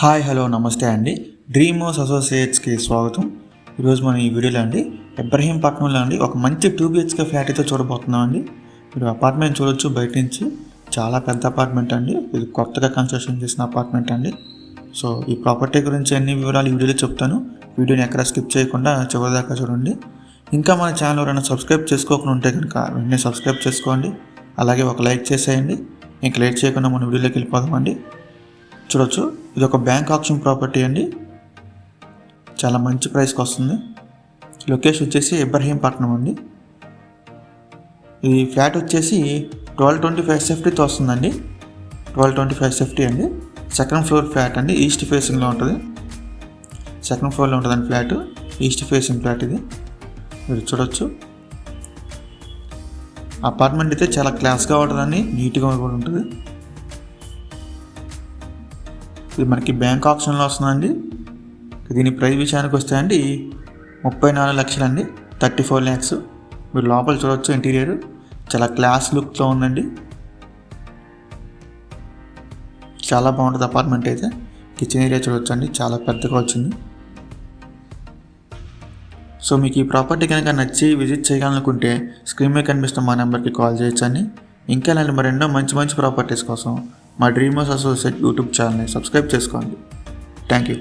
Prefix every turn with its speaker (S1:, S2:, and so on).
S1: Hi hello నమస్తే అండి. Dream అసోసియేట్స్కి స్వాగతం. ఈరోజు మనం ఈ వీడియోలో అండి ఇబ్రహీంపట్నంలో అండి ఒక మంచి టూ బిహెచ్కే ఫ్లాట్ అయితే చూడబోతున్నాం అండి. మీరు అపార్ట్మెంట్ చూడొచ్చు బయట నుంచి. చాలా పెద్ద అపార్ట్మెంట్ అండి. ఇది కొత్తగా కన్స్ట్రక్షన్ చేసిన అపార్ట్మెంట్ అండి. సో ఈ ప్రాపర్టీ గురించి అన్ని వివరాలు ఈ వీడియోలో చెప్తాను. వీడియోని ఎక్కడ స్కిప్ చేయకుండా చివరిదాకా చూడండి. ఇంకా మన ఛానల్ ఎవరైనా సబ్స్క్రైబ్ చేసుకోకుండా ఉంటే కనుక వెంటనే సబ్స్క్రైబ్ చేసుకోండి. అలాగే ఒక లైక్ చేసేయండి. ఇంకా లేట్ చేయకుండా మన వీడియోలోకి వెళ్ళిపోదామండి చూడొచ్చు. ఇది ఒక బ్యాంక్ ఆప్షన్ ప్రాపర్టీ అండి. చాలా మంచి ప్రైస్కి వస్తుంది. లొకేషన్ వచ్చేసి ఇబ్రహీంపట్నం అండి. ఈ ఫ్లాట్ వచ్చేసి ట్వెల్వ్ ట్వంటీ ఫైవ్ సేఫ్టీతో వస్తుందండి. ట్వెల్వ్ ట్వంటీ ఫైవ్ సేఫ్టీ అండి. సెకండ్ ఫ్లోర్ ఫ్లాట్ అండి. ఈస్ట్ ఫేసింగ్లో ఉంటుంది. సెకండ్ ఫ్లోర్లో ఉంటుందండి ఫ్లాట్. ఈస్ట్ ఫేసింగ్ ఫ్లాట్ ఇది. మీరు చూడొచ్చు. అపార్ట్మెంట్ అయితే చాలా క్లాస్గా ఉంటుందండి. నీట్గా కూడా ఉంటుంది. ఇది మనకి బ్యాంక్ ఆప్షన్లో వస్తుందండి దీని ప్రైస్ విషయానికి వస్తే అండి ముప్పై నాలుగు లక్షలండి థర్టీ ఫోర్ ల్యాక్స్. మీరు లోపల చూడవచ్చు ఇంటీరియర్. చాలా క్లాస్ లుక్తో ఉందండి. చాలా బాగుంటుంది అపార్ట్మెంట్ అయితే. కిచెన్ ఏరియా చూడొచ్చు అండి చాలా పెద్దగా వచ్చింది. సో మీకు ఈ ప్రాపర్టీ కనుక నచ్చి విజిట్ చేయాలనుకుంటే స్క్రీన్ మీద కనిపిస్తున్న మా నెంబర్కి కాల్ చేయొచ్చండి. ఇంకా ఇలాంటి మరెన్నో మంచి మంచి ప్రాపర్టీస్ కోసం. మా డ్రీమర్స్ అసోసియేట్ యూట్యూబ్ ఛానల్ని సబ్స్క్రైబ్ చేసుకోండి. Thank you.